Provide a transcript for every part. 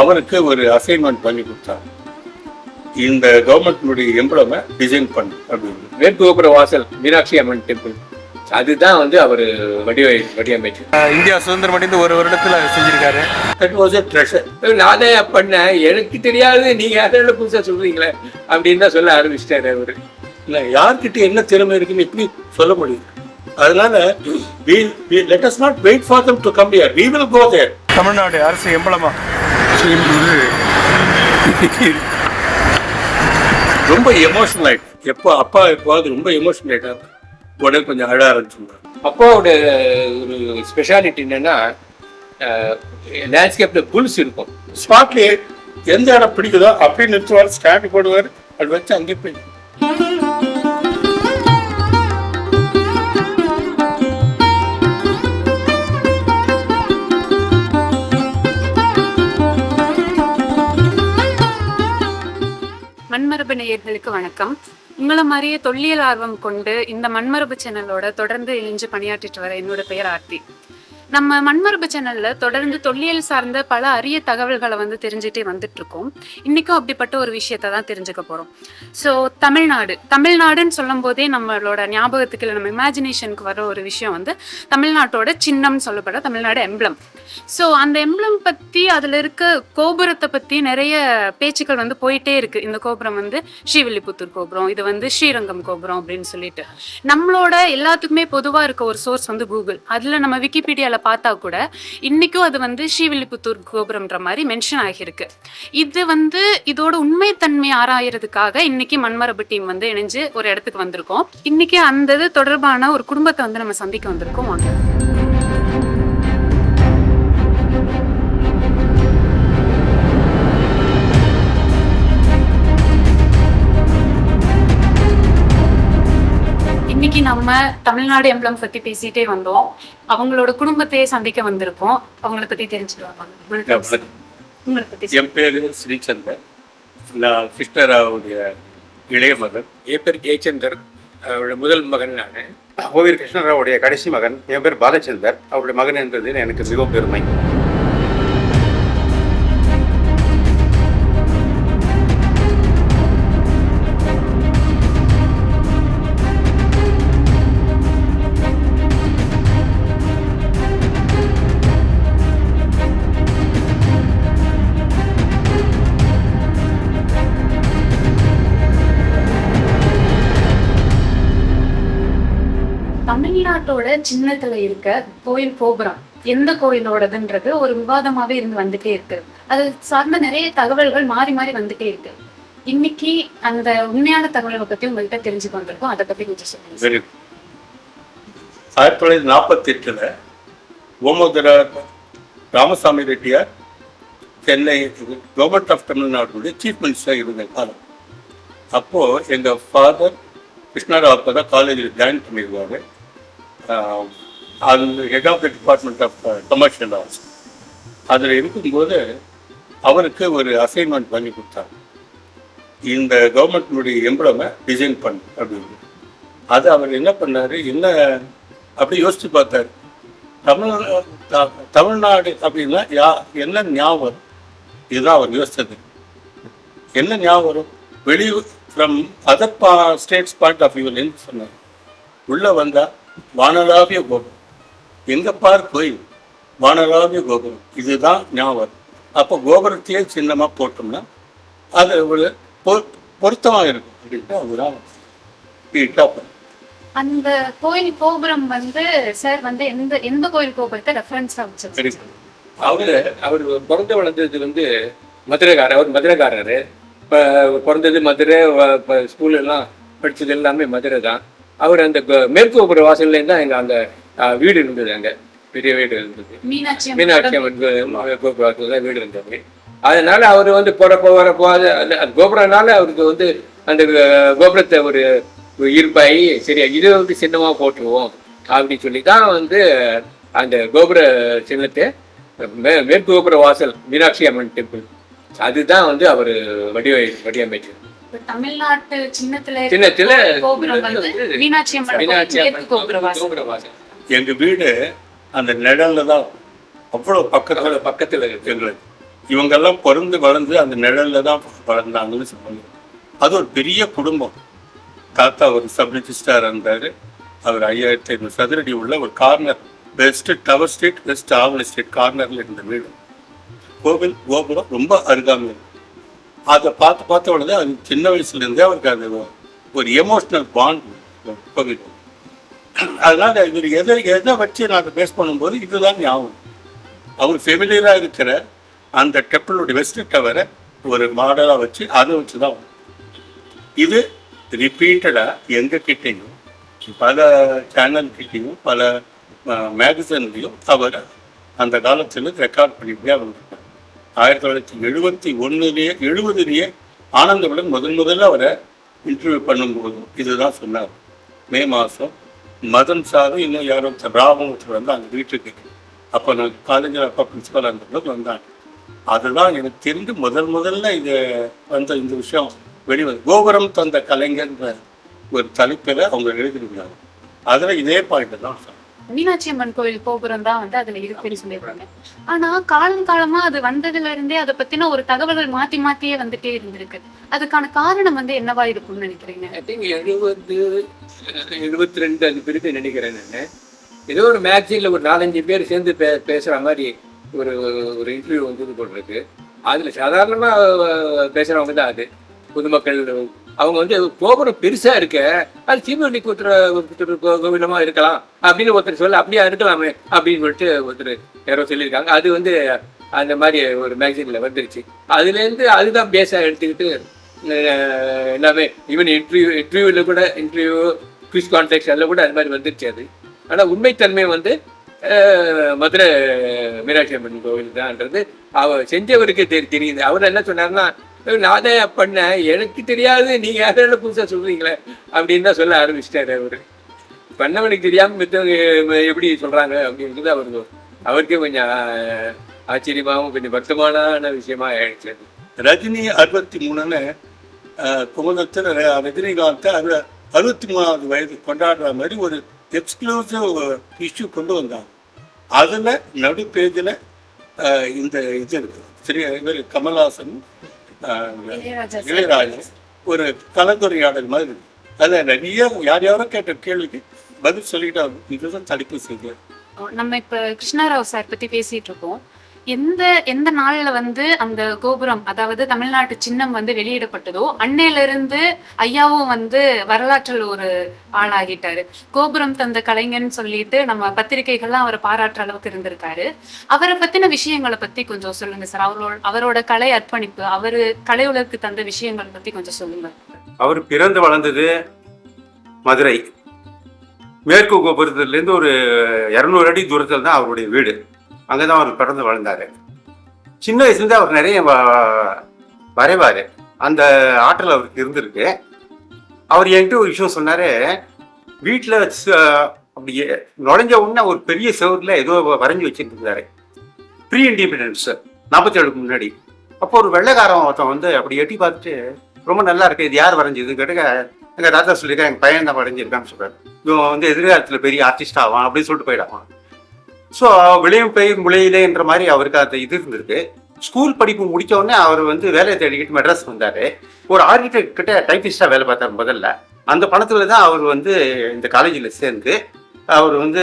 அவருக்கு ஒரு அசைன்மெண்ட் பண்ணி கொடுத்தாங்க. இந்த கவர்மெண்ட்னுடைய எம்பளமை டிசைன் பண்ணு அப்படின்னு. மேற்கு கோபுர வாசல் மீனாட்சி அம்மன் டெம்பிள் அதுதான் வந்து அவர் வடிவ வடிவமைச்சு இந்தியா சுதந்திரம் அடைந்து ஒரு வருடத்துல அதை செஞ்சிருக்காரு. தட் வாஸ் எ ட்ரெஷர் நானே பண்ணேன் எனக்கு தெரியாது நீங்க யாரோட புதுசா சொல்றீங்களே அப்படின்னு தான் சொல்ல ஆரம்பிச்சிட்டாரு அவரு. இல்லை யார்கிட்ட என்ன திறமை இருக்குன்னு எப்படி சொல்ல முடியும்? அதனால let us not wait for them to come here we will go there. Tamil Nadu அரசு எம்பளமா ரொம்ப எமோஷனல் ஆயிடுச்சு எப்போ அப்பா எப்போது ரொம்ப எமோஷனல் ஆயிட்டாங்க உடனே கொஞ்சம் அழ ஆரம்பிச்சுருந்தாங்க அப்பாவோட ஒரு ஸ்பெஷாலிட்டி என்னன்னா லேண்ட்ஸ்கேப்ல புல்ஸ் இருக்கும். ஸ்பாட்லேயே எந்த இடம் பிடிக்குதோ அப்படியே நிறுத்துவார் ஸ்டாண்ட் போடுவார் அது வச்சு அங்கே போய் நேயர்களுக்கு வணக்கம். உங்களை மாதிரியே தொல்லியல் ஆர்வம் கொண்டு இந்த மண்மரபு சேனலோட தொடர்ந்து இணைஞ்சு பணியாற்றிட்டு வர என்னோட பெயர் ஆர்த்தி. நம்ம மண்மரபு சேனல்ல தொடர்ந்து தொல்லியல் சார்ந்த பல அரிய தகவல்களை வந்து தெரிஞ்சுட்டே வந்துட்டு இருக்கோம் இன்னைக்கும் அப்படிப்பட்ட ஒரு விஷயத்தை தான் தெரிஞ்சுக்க போறோம். ஸோ தமிழ்நாடு. தமிழ்நாடுன்னு சொல்லும் போதே நம்மளோட ஞாபகத்துக்கு இல்லை நம்ம இமேஜினேஷனுக்கு வர ஒரு விஷயம் வந்து தமிழ்நாட்டோட சின்னம்னு சொல்லப்படுற தமிழ்நாடு எம்ப்ளம் ஸோ அந்த எம்ப்ளம் பத்தி அதுல இருக்க கோபுரத்தை பத்தி நிறைய பேச்சுக்கள் வந்து போயிட்டே இருக்கு. இந்த கோபுரம் வந்து ஸ்ரீவில்லிபுத்தூர் கோபுரம் இது வந்து ஸ்ரீரங்கம் கோபுரம் அப்படின்னு சொல்லிட்டு. நம்மளோட எல்லாத்துக்குமே பொதுவா இருக்க ஒரு சோர்ஸ் வந்து கூகுள் அதுல நம்ம விக்கிபீடியால பார்த்தா கூட இன்னைக்கும் அது வந்து ஸ்ரீவில்லிபுத்தூர் கோபுரம்ன்ற மாதிரி மென்ஷன் ஆகியிருக்கு. இது வந்து இதோட உண்மைத்தன்மை ஆராயறதுக்காக இன்னைக்கு மண்மரபு டீம் வந்து இணைஞ்சு ஒரு இடத்துக்கு வந்திருக்கோம். இன்னைக்கு அந்த இது தொடர்பான ஒரு குடும்பத்தை வந்து நம்ம சந்திக்க வந்திருக்கோம் வாங்க. இன்னைக்கு நம்ம தமிழ்நாடு எம்பளம் பத்தி பேசிட்டே வந்தோம். அவங்களோட குடும்பத்தையே சந்திக்க வந்திருக்கோம். அவங்கள பத்தி பத்தி என் பேர் ஸ்ரீசந்தர். நான் சிஸ்டராவுடைய இளைய மகன். என் பேர் ஜெயச்சந்தர். அவரோட முதல் மகன் நான். கோவில் கிருஷ்ணராவுடைய கடைசி மகன். என் பேர் பாலச்சந்தர். அவருடைய மகன் என்பது எனக்கு மிகவும் பெருமை. சின்னத்துல இருக்க கோயில் கோபுரம். எந்த கோயிலோடதுன்றது ஒரு விவாதமாவே இருந்து வந்துட்டே இருக்கு. அது சார்ந்த நிறைய தகவல்கள் மாறி மாறி வந்துட்டே இருக்கு. இன்னைக்கு அந்த உண்மையான தகவல்களை பத்தி உங்கள்கிட்ட தெரிஞ்சுக்க வந்திருக்கோம் அதை பத்தி கொஞ்சம் சொல்லுங்க ஆயிரத்தி தொள்ளாயிரத்தி நாற்பத்தி எட்டுல ஓமோதர ராமசாமி ரெட்டியார் சென்னை கவர்மெண்ட் ஆஃப் தமிழ்நாடுடைய சீஃப் மினிஸ்டர் இருந்த காலம். அப்போ எங்க ஃபாதர் கிருஷ்ணராவ் தான் காலேஜில் ஜாயின் பண்ணிடுவாங்க அது அந்த head of the department of commercial laws அதில் இருக்கும்போது அவருக்கு ஒரு அசைன்மெண்ட் பண்ணி கொடுத்தாங்க. இந்த கவர்மெண்ட்னுடைய எம்பளமை டிசைன் பண்ணு அப்படின்னு. அது அவர் என்ன பண்ணார் என்ன அப்படி யோசித்து பார்த்தாரு. தமிழ் த- தமிழ்நாடு அப்படின்னா யா என்ன ஞாபகம் வரும்? இதுதான் அவர் யோசித்தது என்ன ஞாபகம் வரும்? வெளியூர் ஃப்ரம் அதர் பா ஸ்டேட்ஸ் பாயிண்ட் ஆஃப் வியூலேருந்து சொன்னார். உள்ளே வந்தால் வானலாவிய கோபுரம். எங்க பார் கோயில் வானலாவிய கோபுரம்? இதுதான் ஞாபகம். அப்போ கோபுரத்தையே சின்னமாக போட்டோம்னா அது ஒரு பொ- பொருத்தமா இருக்கும். அப்படின்ட்டு டாப் அந்த கோயில் கோபுரம் வந்து சார் வந்து எந்த எந்த கோயில் கோபுரத்தை ரெஃபரன்ஸா வெரி வச்சிருக்காரு? அவரு அவர் பிறந்து வளர்ந்தது வந்து மதுரைக்காரர். அவர் மதுரைக்காரரு. இப்போ பிறந்தது மதுரை ஸ்கூல் எல்லாம் படிச்சது எல்லாமே மதுரை தான் அவர் அந்த மேற்கு கோபுர வாசல்ல தான் எங்க அந்த வீடு இருந்தது அங்க. பெரிய வீடு இருந்தது. மீனாட்சி அம்மன் கோபுர வாசல்ல தான் வீடு இருந்தது. அதனால அவர் வந்து போறப்போ வரப்போ அது அந்த கோபுரனால அவருக்கு வந்து அந்த கோபுரத்தை ஒரு ஈர்ப்பாகி சரி இது வந்து சின்னமா போட்டுருவோம் அப்படின்னு சொல்லி தான் வந்து அந்த கோபுர சின்னத்தை மே மேற்கு கோபுர வாசல் மீனாட்சி அம்மன் டெம்பிள். அதுதான் வந்து அவர் வடிவ வடிவமைச்சது. தமிழ்நாட்டு சின்னத்துல சின்னத்துல இருக்க கோபுரம் வந்து வந்து மீனாட்சி அம்மன் எங்க வீடு அந்த நிழல்ல தான் அவ்வளோ பக்கத்துல அவ்வளவு பக்கத்துல இருக்கு. எங்களுக்கு. இவங்கெல்லாம் பிறந்து வளர்ந்து அந்த நிழல்ல தான் வளர்ந்தாங்கன்னு சொல்லுவாங்க. அது ஒரு பெரிய குடும்பம். தாத்தா ஒரு சப் ரிஜிஸ்டார் இருந்தார். அவர் ஐயாயிரத்தி ஐநூறு சதுரடி உள்ள ஒரு corner west tower street west Avani street கார்னர்ல இருந்த வீடு. கோவில் கோபுரம் ரொம்ப அருகாமையில். அதை பார்த்து பார்த்த உடனே அது சின்ன வயசுலேருந்தே அவருக்கு அது ஒரு எமோஷனல் பாண்ட் கோவில் அதனால் இவர் எதை எதை வச்சு நான் பேஸ் பண்ணும்போது இதுதான் ஞாபகம். அவர் ஃபெமிலியராக இருக்கிற அந்த டெம்பிளோட வெஸ்ட் டவரை ஒரு மாடலாக வச்சு அதை வச்சு தான் இது ரிப்பீட்டடாக எங்க கிட்டேயும் பல சேனல் கிட்டேயும் பல மேகசின்லையும் அவர் அந்த காலத்தில் ரெக்கார்ட் பண்ணிட்டே வந்தார். ஆயிரத்தி தொள்ளாயிரத்தி எழுபத்தி ஒன்றுலேயே எழுபதுலேயே ஆனந்தவுடன் முதன் முதல்ல அவரை இன்டர்வியூ பண்ணும்போது இதுதான் சொன்னார். மே மாதம் மதன் சாரு இன்னும் யாரும் ஒருத்தர் ராவும் ஒருத்தர் வந்து அந்த வீட்டுக்கு. அப்போ நான் காலேஜில் அப்பா பிரின்சிபலாக இருந்தபோது வந்தாங்க. அதுதான் எனக்கு தெரிந்து முதல் முதல்ல இது வந்த இந்த விஷயம் வெளிவந்து கோபுரம் தந்த கலைஞர்ன்ற ஒரு தலைப்பில் அவங்க எழுதியிருந்தாங்க. அதில் இதே பாயிண்ட் தான் சொன்னேன் மீனாட்சி அம்மன் கோவில் கோபுரம் தான் வந்து அதுல இருக்குன்னு சொல்லியிருக்காங்க. ஆனா காலம் காலமா அது வந்ததுல இருந்தே அதை பத்தின ஒரு தகவல்கள் மாத்தி மாத்தியே வந்துட்டே இருந்திருக்கு. அதுக்கான காரணம் வந்து என்னவா இருக்கும்னு நினைக்கிறீங்க? எழுபது எழுபத்தி ரெண்டு அந்த பிரித்து நினைக்கிறேன் நான். ஏதோ ஒரு மேக்சின்ல ஒரு நாலஞ்சு பேர் சேர்ந்து பே பேசுற மாதிரி ஒரு ஒரு இன்டர்வியூ வந்து இது போட்டிருக்கு அதுல சாதாரணமா பேசுறவங்க தான் அது. பொதுமக்கள் அவங்க வந்து கோபுரம் பெருசாக இருக்க அது சீமவெளி கூத்துற கோவிலமாக இருக்கலாம் அப்படின்னு ஒருத்தர் சொல்ல அப்படியா இருக்கலாமே அப்படின்னு சொல்லிட்டு ஒருத்தர் யாரோ சொல்லியிருக்காங்க. அது வந்து அந்த மாதிரி ஒரு மேக்சினில் வந்துருச்சு. அதுலேருந்து அதுதான் பேஸாக எடுத்துக்கிட்டு எல்லாமே ஈவன் இன்டர்வியூ இன்டர்வியூவில் கூட இன்டர்வியூ குவிஸ் கான்டெக்ட் அதில் கூட அது மாதிரி வந்துருச்சு அது. ஆனால் உண்மைத்தன்மை வந்து மதுரை மீனாட்சி அம்மன் கோவில் தான்ன்றது அவர் செஞ்சவருக்கு தெரியுது. அவர் என்ன சொன்னார்னா நான் தான் பண்ணேன்? எனக்கு தெரியாது. நீங்கள் யாரும் புதுசாக சொல்கிறீங்களே அப்படின்னு தான் சொல்ல ஆரம்பிச்சிட்டாரு அவர். பண்ணவனுக்கு தெரியாமல் மித்தவங்க எப்படி சொல்கிறாங்க அப்படின்றது அவருக்கு அவருக்கே கொஞ்சம் ஆச்சரியமாகவும் கொஞ்சம் வருத்தமான விஷயமா ஆயிடுச்சு ரஜினி அறுபத்தி மூணுன்னு குமுதத்தில் ரஜினிகாந்த் அறு அறுபத்தி மூணாவது வயது கொண்டாடுற மாதிரி ஒரு எக்ஸ்க்ளூசிவ் இஷ்யூ கொண்டு வந்தாங்க. அதில் நடு பேஜில் இந்த இது இருக்கு. ஸ்ரீ இவர் கமல்ஹாசன் ஆஹ், இளையராஜா சார். இளையராஜா. ஒரு கலந்துரையாடல் மாதிரி. அதில் நிறைய யார் யாரோ கேட்ட கேள்விக்கு பதில் சொல்லிட்டு இதுதான் தலைப்பு செய்தி நம்ம இப்ப கிருஷ்ணாராவ் சார் பத்தி பேசிட்டு இருக்கோம். எந்த எந்த நாள்ல வந்து அந்த கோபுரம் அதாவது தமிழ்நாட்டு சின்னம் வந்து வெளியிடப்பட்டதோ அன்னையில இருந்து ஐயாவும் வந்து வரலாற்றில் ஒரு ஆளாகிட்டாரு. கோபுரம் தந்த கலைஞன்னு சொல்லிட்டு நம்ம பத்திரிகைகள்லாம் அவரை பாராட்டுற அளவுக்கு இருந்திருக்காரு. அவரை பத்தின விஷயங்களை பத்தி கொஞ்சம் சொல்லுங்க சார். அவரோட அவரோட கலை அர்ப்பணிப்பு அவரு கலை உலகத்துக்கு தந்த விஷயங்களை பத்தி கொஞ்சம் சொல்லுங்க. அவர் பிறந்து வளர்ந்தது மதுரை. மேற்கு கோபுரத்துலேருந்து ஒரு இரநூறு அடி தூரத்தில் தான் அவருடைய வீடு. அங்கே தான் அவர் பிறந்து வளர்ந்தார் சின்ன வயசுலேருந்து அவர் நிறைய வரைவார். அந்த ஆற்றல் அவருக்கு இருந்திருக்கு. அவர் என்கிட்ட ஒரு விஷயம் சொன்னார் வீட்டில் அப்படி நுழைஞ்ச உடனே ஒரு பெரிய செவரில் ஏதோ வரைஞ்சி வச்சுட்டு ப்ரீ இண்டிபெண்டன்ஸ் நாற்பத்தி ஏழுக்கு முன்னாடி. அப்போ ஒரு வெள்ளைக்காரன் ஒருத்தன் வந்து அப்படி எட்டி பார்த்துட்டு ரொம்ப நல்லா இருக்கு இது யார் வரைஞ்சதுன்னு கேட்டுக்க எங்கள் தாத்தா சொல்லியிருக்கேன் எங்கள் பையன் தான் வரைஞ்சிருக்கான்னு சொல்கிறார் இவன் வந்து எதிர்காலத்தில் பெரிய ஆர்டிஸ்ட் ஆவான் அப்படின்னு சொல்லிட்டு போயிடாவான் ஸோ விளையும் பெயர் முளையிலேன்ற மாதிரி அவருக்கு அந்த இது இருந்திருக்கு. ஸ்கூல் படிப்பு முடிச்ச உடனே அவர் வந்து வேலையை தேடிக்கிட்டு மெட்ராஸ் வந்தார். ஒரு ஆர்கிடெக்ட் கிட்ட டைப்பிஸ்டாக வேலை பார்த்தார் முதல்ல. அந்த பணத்தில் தான் அவர் வந்து இந்த காலேஜில் சேர்ந்து அவர் வந்து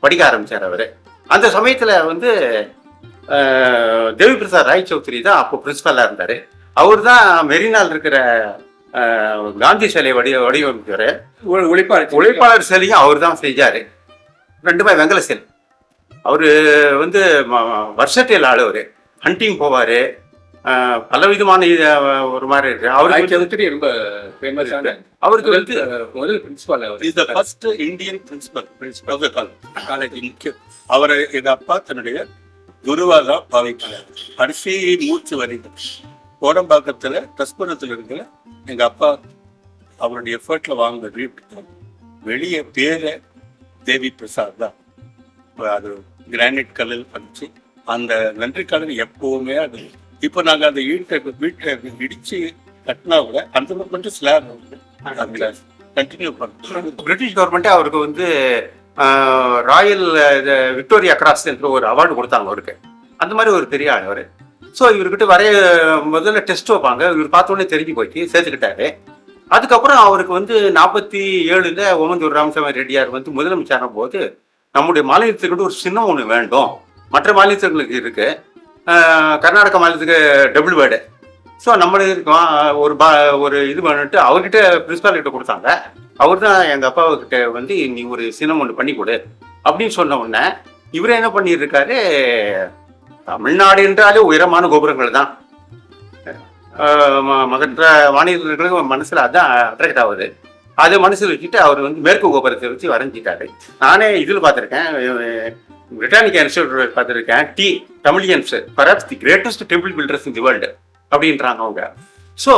படிக்க ஆரம்பித்தார் அவர். அந்த சமயத்தில் வந்து தேவி பிரசாத் ராய் சௌத்ரி தான் அப்போ பிரின்சிபலாக இருந்தார். அவர் தான் மெரினால் இருக்கிற காந்தி சிலை வடி வடிவமைக்கிறார் உழை- உழைப்பாளர் உழைப்பாளர் சிலையும் அவர் தான் செஞ்சாரு. ரெண்டுமே வெங்கல சிலை. அவரு வந்து வர்ஷட்டியல் ஆள் அவரு. ஹண்டிங் போவாரு. இது, அஹ், ஒரு மாதிரி இருக்கு. அவருக்கு ராய் வந்து- சௌத்ரி ரொம்ப ஃபேமஸான அவருக்கு வந்து முதல் principal our. Is the first Indian principal principal of the college முக்கியம் அவரை எங்க அப்பா தன்னுடைய குருவா தான் பாவிக்கிறார். கடைசி மூச்சு வரைக்கும் கோடம்பாக்கத்துல டஸ்புரத்தில் இருக்கிற எங்க அப்பா அவருடைய எஃபர்ட்ல வாங்கின வீட்டுக்கு வெளியே பேர தேவி பிரசாத் தான். அது கிரானைட் கல்லில் பதிச்சு அந்த நன்றி கடன் எப்பவுமே அது. இப்போ நாங்க அந்த வீட்டை வீட்டை இடிச்சு கட்டினா கூட அந்த மட்டும் ஸ்லாப் கண்டினியூ பண்ணுறோம் பிரிட்டிஷ் கவர்மெண்ட் அவருக்கு வந்து ராயல் விக்டோரியா கிராஸ் என்ற ஒரு அவார்டு கொடுத்தாங்க அவருக்கு. அந்த மாதிரி ஒரு பெரிய ஆள் அவர். ஸோ இவர்கிட்ட வரைய முதல்ல டெஸ்ட் வைப்பாங்க. இவர் பார்த்தோன்னே தெரிஞ்சு போயிட்டு சேர்த்துக்கிட்டாரு. அதுக்கப்புறம் அவருக்கு வந்து நாற்பத்தி ஏழுல ஓமந்தூர் ராமசாமி ரெட்டியார் வந்து முதலமைச்சரான போது நம்முடைய மாநிலத்துக்கிட்ட ஒரு சின்னம் ஒன்று வேண்டும். மற்ற மாநிலங்களுக்கு இருக்கு. கர்நாடக மாநிலத்துக்கு டபுள் வேர்டு ஸோ நம்மளுக்கு ஒரு பா ஒரு இது பண்ணிட்டு அவர்கிட்ட பிரின்ஸ்பால்கிட்ட கொடுத்தாங்க. அவர் தான் எங்கள் அப்பாவுக்கிட்ட வந்து நீ ஒரு சின்னம் ஒன்று பண்ணி கொடு. அப்படின்னு சொன்ன உடனே இவர் என்ன பண்ணியிருக்காரு? தமிழ்நாடு என்றாலே உயரமான கோபுரங்கள் தான். ஆஹ் மற்ற மாநிலங்களுக்கு மனசில் அதான் அட்ராக்ட் ஆகுது அதை மனசில் வச்சுட்டு அவர் வந்து மேற்கு கோபுரத்தை வச்சு வரைஞ்சிட்டாரு. நானே இதில் பார்த்துருக்கேன் பிரிட்டானிக் இன்ஸ்டியூட் பார்த்துருக்கேன் the Tamilians perhaps the greatest temple builders in the world அப்படின்றாங்க அவங்க. ஸோ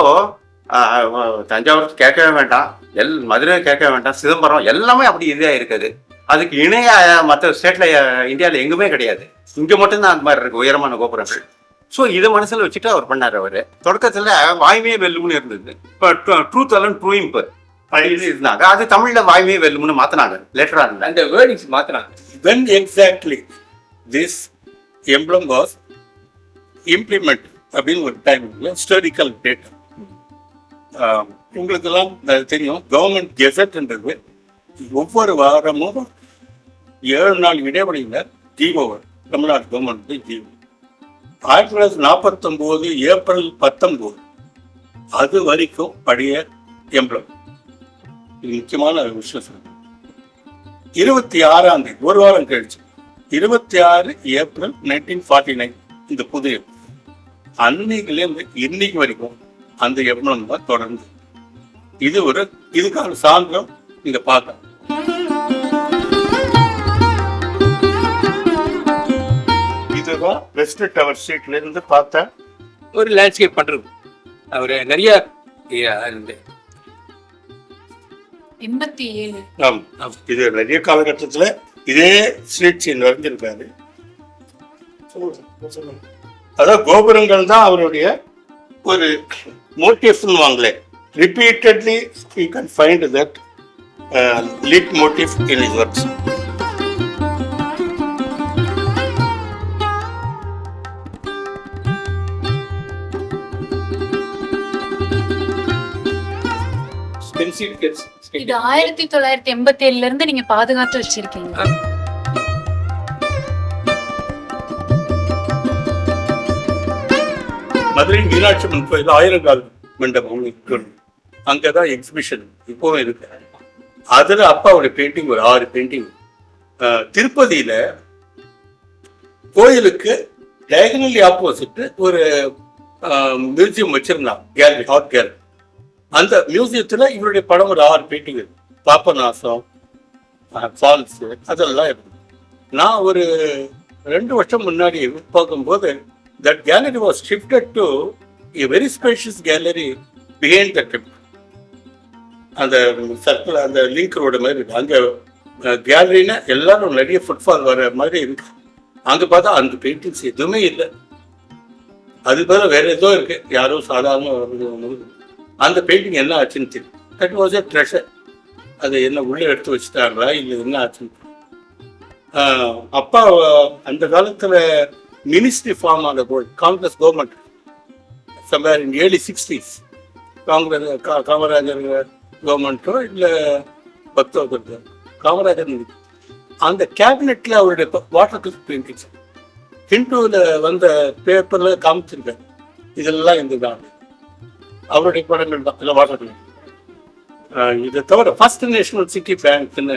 தஞ்சாவூர் கேட்கவே வேண்டாம் எல் மதுரை கேட்க வேண்டாம் சிதம்பரம் எல்லாமே அப்படி இதாக இருக்குது. அதுக்கு இணையாக மற்ற ஸ்டேட்டில் இந்தியாவில் எங்குமே கிடையாது. இங்கே மட்டும்தான் அந்த மாதிரி இருக்கு உயரமான கோபுரங்கள். ஸோ இதை மனசில் வச்சுட்டு அவர் பண்ணார் அவர். தொடக்கத்தில் வாய்மையே வெல்லும்னு இருந்தது. இப்போ ட்ரூத் அலன் ட்ரூ இம்பர் அப்படின்னு இருந்தாங்க அது தமிழில் வாய்மையே வெல்லும்னு மாற்றினாங்க லேட்டராக இருந்தாங்க அந்த வேர்டிங்ஸ் மாத்தினாங்க. When exactly this emblem was implemented அப்படின்னு ஒரு டைம் ஹிஸ்டாரிக்கல் டேட்டா உங்களுக்கெல்லாம் தெரியும். கவர்மெண்ட் கெசட்ன்றது ஒவ்வொரு வாரமும் ஏழு நாள் இடைவெளியில் ஜீவோ. தமிழ்நாடு கவர்மெண்ட் ஜீவோ ஆயிரத்தி தொள்ளாயிரத்தி நாற்பத்தொம்போது ஏப்ரல் பத்தொம்போது அது வரைக்கும் பழைய எம்பளம் இது முக்கியமான விஷயம் சொல்றேன். இருபத்தி ஆறாம் தேதி ஒரு வாரம் கழிச்சு இருபத்தி ஆறு ஏப்ரல் நைன்டீன் ஃபார்ட்டி நைன் இந்த புது. அன்னைக்குலேருந்து இன்னைக்கு வரைக்கும் அந்த தான் தொடர்ந்து இது ஒரு இதுக்கான சான்றம் நீங்க பார்க்கலாம் இதுதான் வெஸ்ட் டவர் ஸ்ட்ரீட்ல இருந்து பார்த்தா ஒரு லேண்ட்ஸ்கேப் பண்றது அவர் நிறைய எண்பத்தி ஏழு. ஆம். இது நிறைய காலகட்டத்துல இதே சீன் வரைஞ்சிருக்காரு அதான் கோபுரங்கள் தான் அவருடைய ஒரு மோட்டிவ்னு வாங்களே repeatedly you can find that lead motive in is works pencil gets இது ஆயிரத்தி தொள்ளாயிரத்தி எண்பத்தி ஏழுல இருந்து நீங்க பாதுகாத்து வச்சிருக்கீங்க. மதுரை மீனாட்சி அம்மன் கோயில் ஆயிரங்கால் மண்டபம் அங்கதான் எக்ஸிபிஷன் இப்பவும் இருக்கு. அதுல அப்பாவோட பெயிண்டிங் ஒரு ஆறு பெயிண்டிங் திருப்பதியில கோயிலுக்கு டயகனலி ஆப்போசிட் ஒரு மியூசியம் வச்சிருந்தான். கேலரி ஆர்ட் கேலரி அந்த மியூசியத்துல இவருடைய படம் ஒரு ஆறு பெயிண்டிங் இருக்கு. பாப்பநாசம் ஃபால்ஸ் அதெல்லாம் இருக்கு. நான் ஒரு ரெண்டு வருஷம் முன்னாடி பார்க்கும்போது that gallery was shifted to a very spacious gallery behind the trip அந்த சர்க்கிள் அந்த லிங்க் ரோடு மாதிரி இருக்கு. அங்கே கேலரினா எல்லாரும் நிறைய ஃபுட்ஃபால் வர மாதிரி இருக்கு. அங்கே பார்த்தா அந்த பெயிண்டிங்ஸ் எதுவுமே இல்லை. அது பதில் வேற ஏதோ இருக்கு. யாரோ சாதாரண அந்த பெயிண்டிங் என்ன ஆச்சுன்னு தெரியும் தட் வாஸ் எ ட்ரெஷர் அது என்ன உள்ளே எடுத்து வச்சுட்டாங்களா? இல்லை என்ன ஆச்சுன்னு ஆஹ் அப்பா அந்த காலத்துல மினிஸ்ட்ரி ஃபார்ம் ஆன போது Congress government somewhere in early sixties Congress கா- காமராஜர் கவர்மெண்ட்டோ இல்லை பக்தவர்கள் காமராஜர் அந்த கேபினெட்ல அவருடைய வாட்டர் கலர் பெயிண்டிங்ஸ் ஹிந்துவில் வந்த பேப்பர்ல காமிச்சிருக்காரு. இதெல்லாம் இதுதான் அவருடைய படங்கள் தான் இல்லை வாட்டர் இதை தவிர ஃபர்ஸ்ட் நேஷனல் சிட்டி பேங்க்னு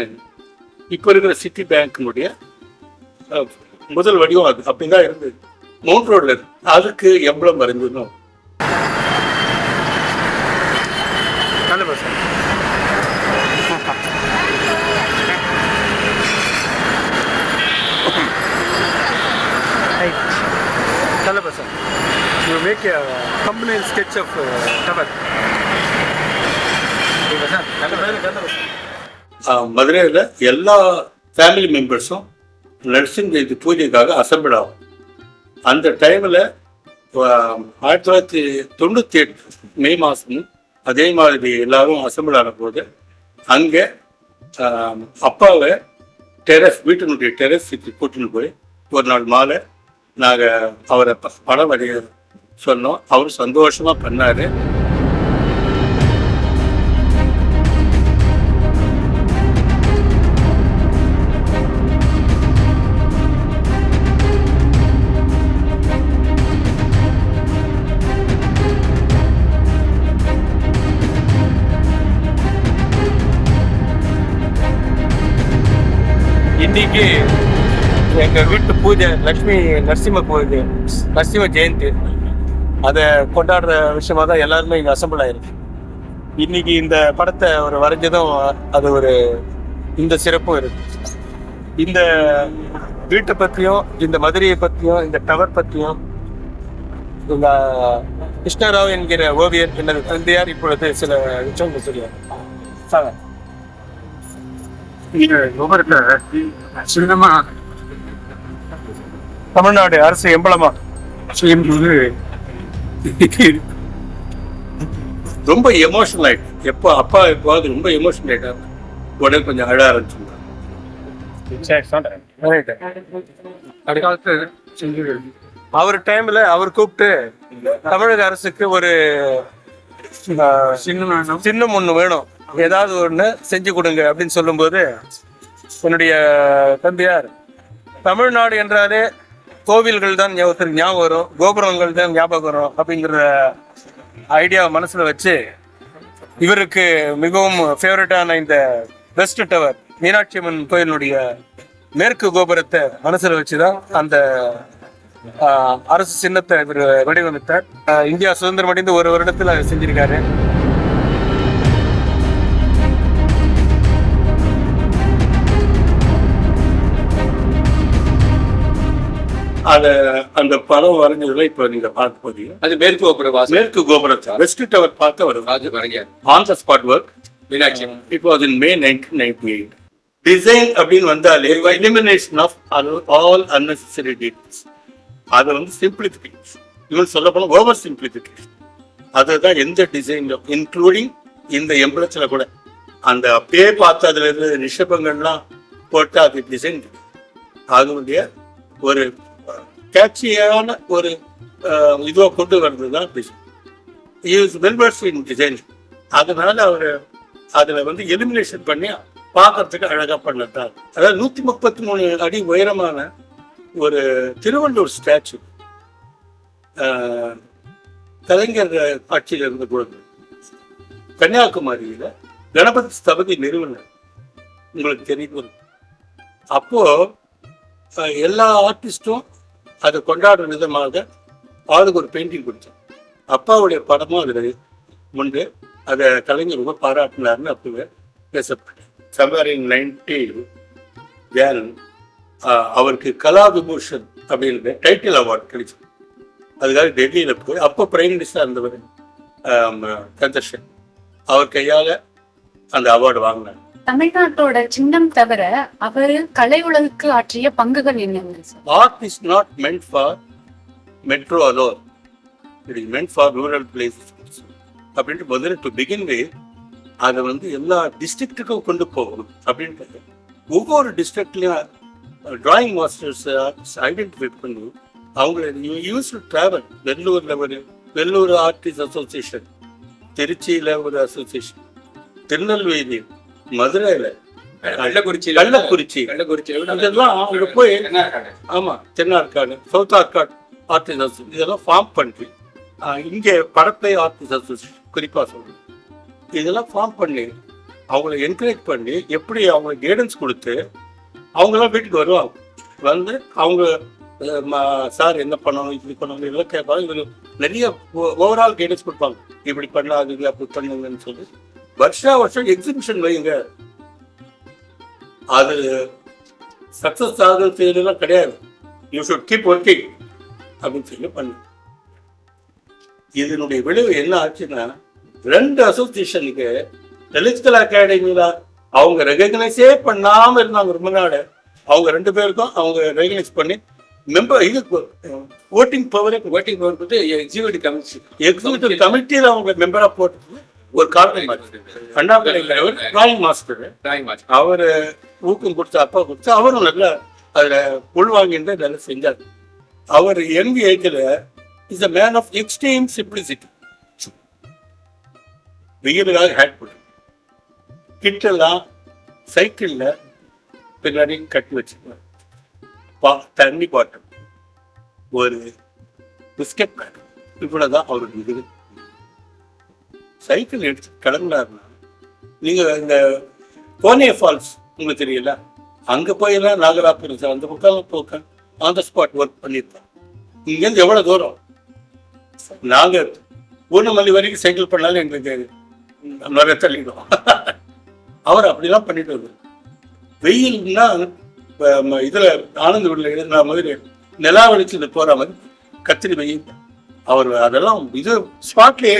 இப்போ இருக்கிற சிட்டி பேங்க்னுடைய முதல் வடிவம் அது. அப்படிதான் இருந்தது. மவுண்ட் ரோடில் இருக்கு அதுக்கு எவ்வளவு மறைஞ்சதும் நல்ல பஸ். நல்ல கம்பெனி ஸ்கெட்ச் ஆஃப் டவர் மதுரையில் எல்லா ஃபேமிலி மெம்பர்ஸும் நரசிங்க ஜெயந்தி பூஜைக்காக அசம்பிள் ஆகும். அந்த டைமில் ஆயிரத்தி தொள்ளாயிரத்தி தொண்ணூற்றி எட்டு மே மாதம் அதே மாதிரி எல்லாரும் அசம்பிள் ஆன போது அங்கே அப்பாவை டெரஸ் வீட்டினுடைய டெரஸ் சுற்றி கூட்டின்னு போய் ஒரு நாள் மாலை நாங்கள் அவரை படம் வரைய சொன்னோம். அவர் சந்தோஷமா பண்ணாரு. இன்னைக்கு எங்க வீட்டு பூஜை லக்ஷ்மி நரசிம்ம பூஜை நரசிம்ம ஜெயந்தி. அதை கொண்டாடுற விஷயமா தான் எல்லாருமே இங்க அசம்பிள் ஆயிருக்கு. இன்னைக்கு இந்த படத்தை ஒரு வரைஞ்சதும் அது ஒரு இந்த சிறப்பும் இருக்கு. இந்த வீட்டை பத்தியும் இந்த மதுரையை பத்தியும் இந்த டவர் பத்தியும் இந்த கிருஷ்ணராவ் என்கிற ஓவியர் எனது தந்தையார் இப்பொழுது சில விஷயங்கள் சொல்லுவார். சின்னமா தமிழ்நாடு அரசு எம்பளமா செய்யும்போது ரொம்ப எமோஷனல் ஆயிட்டு. எப்போ அப்பா எப்போது ரொம்ப எமோஷனல் ஆயிட்டாங்க உடனே கொஞ்சம் அழ ஆரம்பிச்சிருந்தாங்க அவர் டைம்ல அவர் கூப்பிட்டு தமிழக அரசுக்கு ஒரு சின்னம் சின்னம் ஒண்ணு வேணும். ஏதாவது ஒண்ணு செஞ்சு கொடுங்க அப்படின்னு சொல்லும்போது என்னுடைய தம்பியார் தமிழ்நாடு என்றாலே கோவில்கள் தான் ஞாபகத்துக்கு ஞாபகம் வரும். கோபுரங்கள் தான் ஞாபகம் வரும் அப்படிங்கிற ஐடியா மனசில் வச்சு இவருக்கு மிகவும் ஃபேவரட்டான இந்த பெஸ்ட் டவர் மீனாட்சி அம்மன் கோயிலுடைய மேற்கு கோபுரத்தை மனசில் வச்சு தான் அந்த அரசு சின்னத்தை இவர் வடிவமைத்தார். இந்தியா சுதந்திரம் அடைந்து ஒரு வருடத்தில் அதை செஞ்சிருக்காரு. அத அந்த படம் வரைஞ்சதுல இப்போ நீங்க பார்க்க போறீங்க. அது மேற்கு கோபுர மேற்கு கோபுரத்தை வெஸ்ட் டவர் பார்த்து வரைஞ்சார் on the spot work Meenakshi. It was in May nineteen ninety eight design அப்படின்னு வந்தாலே elimination of all unnecessary details அது வந்து சிம்பிளிஃபிகேஷன் இவன் சொல்ல போனா ஓவர் சிம்பிளிஃபிகேஷன் அதுதான் எந்த டிசைன்லும் இன்க்ளூடிங் இந்த எம்பளத்தில் கூட. அந்த அப்படியே பார்த்து அதுல இருந்து ரிஷபங்கள்லாம் போட்டு அது டிசைன் அதனுடைய ஒரு கேட்சியான ஒரு இதுவாக கொண்டு வர்றது தான் டிசைன் இஸ் வெல்வர்ஸ் இன் டிசைன் அதனால அவர் அதில் வந்து எலிமினேஷன் பண்ணி பார்க்கறதுக்கு அழகாக பண்ணதான் அதாவது நூற்றி முப்பத்தி மூணு அடி உயரமான ஒரு திருவள்ளூர் ஸ்டாச்சு கலைஞர் ஆட்சியில் இருந்த பொழுது கன்னியாகுமரியில் கணபதி ஸ்தபதி நிறுவனர் உங்களுக்கு தெரியும். அப்போ எல்லா ஆர்டிஸ்டும் அதை கொண்டாடுற விதமாக அவருக்கு ஒரு பெயிண்டிங் கொடுத்தேன். அப்பாவுடைய படமும் அதில் உண்டு. அதை கலைஞர் ரொம்ப பாராட்டினார்னு அப்பவே பேசப்பட்டேன். சம்மர் இன் நைன்டி தேன் அவருக்கு கலா விபூஷன் அப்படின்ற டைட்டில் அவார்டு கிடைச்சது. அதுக்காக டெல்லியில் போய் அப்போ பிரைம் மினிஸ்டர் இருந்தவர் ஆம், சந்திரசேகர் அவர் கையால் அந்த அவார்டு வாங்கினார். தமிழ்நாட்டோட சின்னம் தவிர அவர் கலை உலகுக்கு ஆற்றிய பங்குகள் என்ன? Art is not meant for metro alone it is meant for rural place அப்படின்ட்டு முதல்ல டு பிகின் வித் அதை வந்து எல்லா டிஸ்ட்ரிக்ட்டுக்கும் கொண்டு போகணும் அப்படின்ட்டு ஒவ்வொரு டிஸ்ட்ரிக்ட்லையும் டிராயிங் மாஸ்டர்ஸ் ஐடென்டிஃபை பண்ணி அவங்கள யூஸ் டு ட்ராவல் வெள்ளூரில் ஒரு வெள்ளூர் ஆர்டிஸ்ட் அசோசியேஷன் திருச்சியில் ஒரு அசோசியேஷன் திருநெல்வேலி மதுரையில். கள்ளக்குறிச்சியில கள்ளக்குறிச்சி. கள்ளக்குறிச்சியில இதெல்லாம் அவங்க போய் ஆமா தென்னார்காடு சவுத் ஆர்காடு அசோசியேஷன் இதெல்லாம் ஃபார்ம் பண்ணி இங்கே படத்தை ஆர்டிஸ்ட் அசோசியேஷன் குறிப்பா சொல்றேன். இதெல்லாம் ஃபார்ம் பண்ணி அவங்கள என்கரேஜ் பண்ணி எப்படி அவங்க கைடன்ஸ் கொடுத்து அவங்களாம் வீட்டுக்கு வருவாங்க. வந்து அவங்க சார் என்ன பண்ணணும் இப்படி பண்ணணும் இதெல்லாம் கேட்பாங்க. இவங்க நிறைய ஓவரால் கைடன்ஸ் கொடுப்பாங்க. இப்படி பண்ணாதீங்க அப்படி பண்ணுங்கன்னு சொல்லி. வருஷா வருஷம் எக்ஸிபிஷன் வைங்க அது சக்சஸ் ஆகுது செய்யறதுலாம் கிடையாது. யூ ஷுட் கீப் ஒர்க்கிங் அப்படின்னு சொல்லி பண்ணு. இதனுடைய விளைவு என்ன ஆச்சுன்னா ரெண்டு அசோசியேஷனுக்கு லலித்கலா அகாடமியில அவங்க ரெகக்னைஸே பண்ணாம இருந்தாங்க ரொம்ப நாள். அவங்க ரெண்டு பேருக்கும் அவங்க ரெகக்னைஸ் பண்ணி மெம்பர் இது ஓட்டிங் பவரே ஓட்டிங் பவர் வந்து எக்ஸிக்யூட்டிவ் கமிட்டி எக்ஸிக்யூட்டிவ் கமிட்டியில் அவங்க மெம்பராக போட்டு ஒரு காரணம் Annamalai drawing master drawing master அவர் ஊக்கம் கொடுத்து அப்பா கொடுத்து அவரும் நல்லா அதுல உள்வாங்கிட்டு நல்லா செஞ்சார். அவர் யங் ஏஜ்ல is a man of extreme simplicity வெயிலுக்காக hat போட்டு கிட்டெல்லாம் சைக்கிள்ல பின்னாடி கட்டி வச்சுக்குவேன் பா தண்ணி பாட்டில் ஒரு பிஸ்கட் பேக் இவ்வளவுதான் அவருக்கு இது. சைக்கிள் எடுத்து கிளம்புனாருன்னா நீங்க இந்த கோனே ஃபால்ஸ் உங்களுக்கு தெரியல அங்க போயெல்லாம் நாகராப்பூர் அந்த பக்கம் போக்க ஆன் த ஸ்பாட் ஒர்க் பண்ணியிருப்போம் இங்கேருந்து எவ்வளவு தூரம்? நாங்க பூனமல்லி வரைக்கும் சைக்கிள் பண்ணாலும் எங்களுக்கு நிறைய தள்ளிடும். அவர் அப்படிலாம் பண்ணிட்டு வருவார் வெயில்னா இப்ப இதுல ஆனந்த வீட்டில் எழுதுன மாதிரி நிலா வெளிச்சது போகிற மாதிரி கத்திரி வெயில் அவர் அதெல்லாம் இது ஸ்பாட்லேயே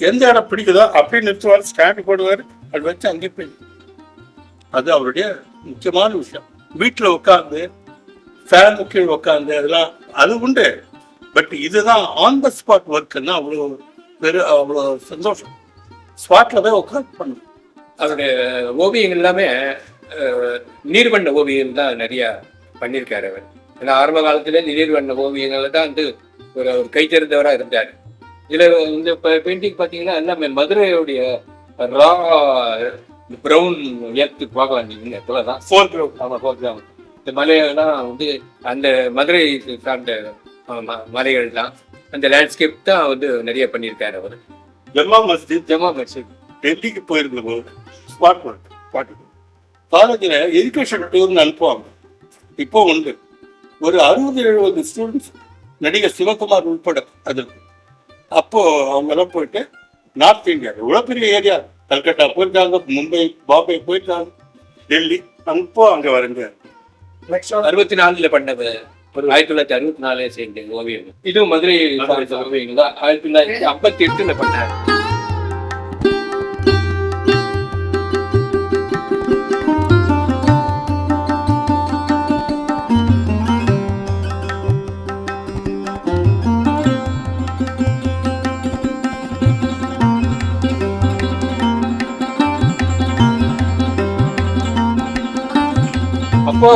எந்த இடம் பிடிக்குதோ அப்படியே நிறுத்துவார் ஸ்டாண்ட் போடுவார் அது வச்சு அங்கேயே போய் அது அவருடைய முக்கியமான விஷயம். வீட்டில் உட்காந்து ஃபேன் கீழ் உட்காந்து அதெல்லாம் அது உண்டு. பட் இதுதான் ஆன் த ஸ்பாட் ஒர்க்குன்னா அவ்வளோ பெரு அவ்வளோ சந்தோஷம். ஸ்பாட்டில் போய் உட்காந்து பண்ணணும். அவருடைய ஓவியங்கள் எல்லாமே நீர்வண்ண ஓவியம் தான் நிறையா பண்ணியிருக்காரு அவர். ஏன்னா ஆரம்ப காலத்துல நீர்வண்ண ஓவியங்களை தான் வந்து ஒரு அவர் கைத்தெறிந்தவராக இருந்தார். இதுல இந்த பெயிண்டிங் பார்த்தீங்கன்னா எல்லாமே மதுரையுடைய ரா ப்ரௌன் எர்த்து பார்க்கலாம் நீங்க. இப்போதான் ஃபோர் கிரவுண்ட் ஆமா போக்கலாம் இந்த மலையெல்லாம் வந்து அந்த மதுரை சார்ந்த மலைகள் தான் அந்த லேண்ட்ஸ்கேப் தான் வந்து நிறைய பண்ணியிருக்காரு அவர். ஜம்மா மஸ்ஜித். ஜமா மசூத் டெல்லிக்கு போயிருந்த போது ஸ்பாட் ஸ்பாட் காலேஜில் எஜுகேஷன் டூர்னு அனுப்புவாங்க. இப்போ உண்டு. ஒரு அறுபது எழுபது ஸ்டூடெண்ட்ஸ் நடிகர் சிவகுமார் உட்பட அது அப்போ அவங்க எல்லாம் போயிட்டு நார்த் இந்தியா எவ்வளோ பெரிய ஏரியா. கல்கட்டா போயிருக்காங்க மும்பை பாம்பே போயிருக்காங்க டெல்லி அப்போ அங்கே வருங்க அறுபத்தி நாலுல பண்ணது. ஒரு ஆயிரத்தி தொள்ளாயிரத்தி அறுபத்தி நாலுல சேர்ந்த ஓவியம். இதுவும் மதுரை ஓவியங்கள் தான். ஆயிரத்தி தொள்ளாயிரத்தி ஐம்பத்தி எட்டுல பண்ணாரு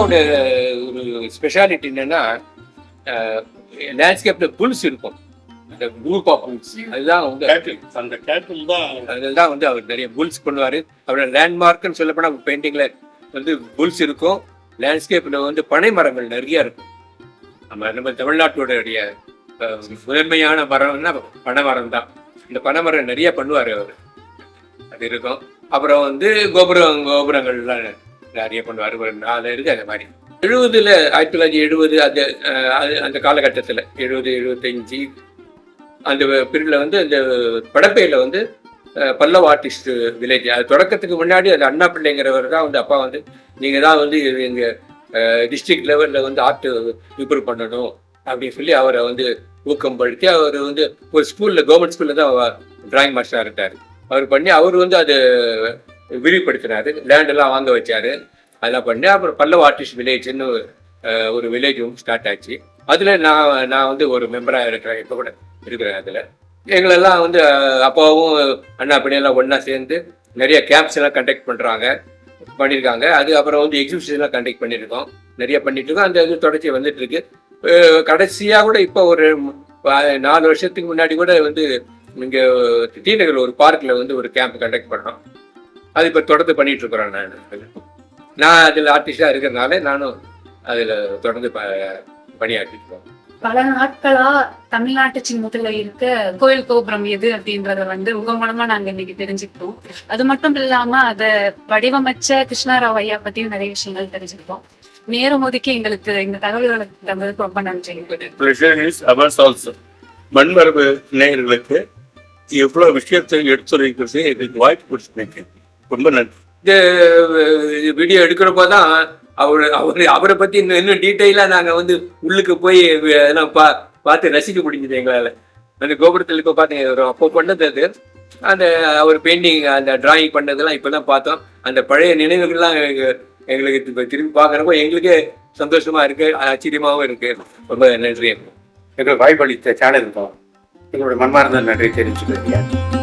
அவருடைய ஒரு ஸ்பெஷாலிட்டி என்னன்னா லேண்ட்ஸ்கேப்ல புல்ஸ் இருக்கும். அந்த குரூப் ஆஃப் புல்ஸ் அதுதான் வந்து அந்த கேட்டில் தான் அதுதான் வந்து அவர் நிறைய புல்ஸ் பண்ணுவாரு. அவரோட லேண்ட்மார்க்னு சொல்லப்போனா பெயிண்டிங்ல வந்து புல்ஸ் இருக்கும். லேண்ட்ஸ்கேப்ல வந்து பனை மரங்கள் நிறைய இருக்கும். நம்ம நம்ம தமிழ்நாட்டோடைய முதன்மையான மரம்னா பனை மரம் தான். இந்த பனை மரம் நிறைய பண்ணுவாரு அவர். அது இருக்கும். அப்புறம் வந்து கோபுரம் கோபுரங்கள்லாம் நிறைய பண்ணுவார் ஒரு நாலு இருக்கு அந்த மாதிரி. எழுபதுல ஆயிரத்தி தொள்ளாயிரத்தி எழுபது அந்த அது- அந்த காலகட்டத்தில் எழுபது எழுபத்தஞ்சு அந்த பீரியட்ல வந்து அந்த படப்பையில வந்து பல்லவ ஆர்டிஸ்ட் வில்லேஜ். அது தொடக்கத்துக்கு முன்னாடி அந்த அண்ணா பிள்ளைங்கிறவர் தான் வந்து அப்பா வந்து நீங்க தான் வந்து எங்க டிஸ்ட்ரிக்ட் லெவலில் வந்து ஆர்ட் இம்ப்ரூவ் பண்ணணும். அப்படின்னு சொல்லி அவரை வந்து ஊக்கம்படுத்தி அவர் வந்து ஒரு ஸ்கூலில் கவர்மெண்ட் ஸ்கூலில் தான் டிராயிங் மாஸ்டராக இருந்தார் அவர் பண்ணி அவர் வந்து அது விரிவுபடுத்தினாரு. லேண்டெல்லாம் வாங்க வச்சாரு. அதெல்லாம் பண்ணி அப்புறம் பல்லவ ஆர்டிஸ்ட் வில்லேஜ்னு ஒரு வில்லேஜும் ஸ்டார்ட் ஆச்சு. அதில் நான் நான் வந்து ஒரு மெம்பராக இருக்கிறேன். இப்போ கூட இருக்கிறேன் அதில். எங்களெல்லாம் வந்து அப்பாவும் அண்ணா பிள்ளையெல்லாம் ஒன்றா சேர்ந்து நிறைய கேம்ப்ஸ் எல்லாம் கண்டக்ட் பண்ணுறாங்க பண்ணியிருக்காங்க. அது அப்புறம் வந்து எக்ஸிபிஷன்லாம் கண்டக்ட் பண்ணியிருக்கோம். நிறைய பண்ணிட்டு இருக்கோம். அந்த இது தொடர்ச்சி வந்துட்டு இருக்கு. கூட இப்போ ஒரு நாலு வருஷத்துக்கு முன்னாடி கூட வந்து இங்கே டிநகர் ஒரு பார்க்கில் வந்து ஒரு கேம்ப் கண்டக்ட் பண்ணோம். அது இப்போ தொடர்ந்து பண்ணிட்டு இருக்கிறோம் நான். நான் அதில் ஆர்டிஸ்டாக இருக்கிறதுனால நானும் அதில் தொடர்ந்து ப பணியாற்றிட்டு இருக்கோம் பல நாட்களா தமிழ்நாட்டு சின்னத்துல இருக்க கோயில் கோபுரம் எது அப்படின்றத வந்து உங்க மூலமா நாங்க இன்னைக்கு தெரிஞ்சுக்கிட்டோம். அது மட்டும் இல்லாம அத வடிவமைச்ச கிருஷ்ணராவ் ஐயா பத்தியும் நிறைய விஷயங்கள் தெரிஞ்சுக்கிட்டோம். நேரம் ஒதுக்கி எங்களுக்கு இந்த தகவல்களை தந்ததுக்கு ரொம்ப நன்றி. மண்மரபு நேயர்களுக்கு எவ்வளவு விஷயத்தை எடுத்துரைக்கிறது எங்களுக்கு வாய்ப்பு கொடுத்துருக்கீங்க ரொம்ப நன்றி. இந்த வீடியோ எடுக்கிறப்போ தான் அவர் அவர் அவரை பற்றி இன்னும் இன்னும் டீட்டெயிலாக நாங்கள் வந்து உள்ளுக்கு போய் அதெல்லாம் பா பார்த்து ரசிக்க முடிஞ்சது எங்களால். அந்த கோபுரத்தில் இப்போ பார்த்தீங்க ஒரு அப்போ பண்ணது. அது அந்த அவர் பெயிண்டிங் அந்த டிராயிங் பண்ணதெல்லாம் இப்போ தான் பார்த்தோம். அந்த பழைய நினைவுகள்லாம் எங்க- எங்களுக்கு இப்போ திரும்பி பார்க்குறப்போ எங்களுக்கே சந்தோஷமா இருக்கு ஆச்சரியமாகவும் இருக்கு. ரொம்ப நன்றி. எங்களுக்கு வாய்ப்பளித்த சேனல் தான் எங்களுடைய மன்மார்ந்த நன்றி தெரிவிச்சுக்கிறேன்.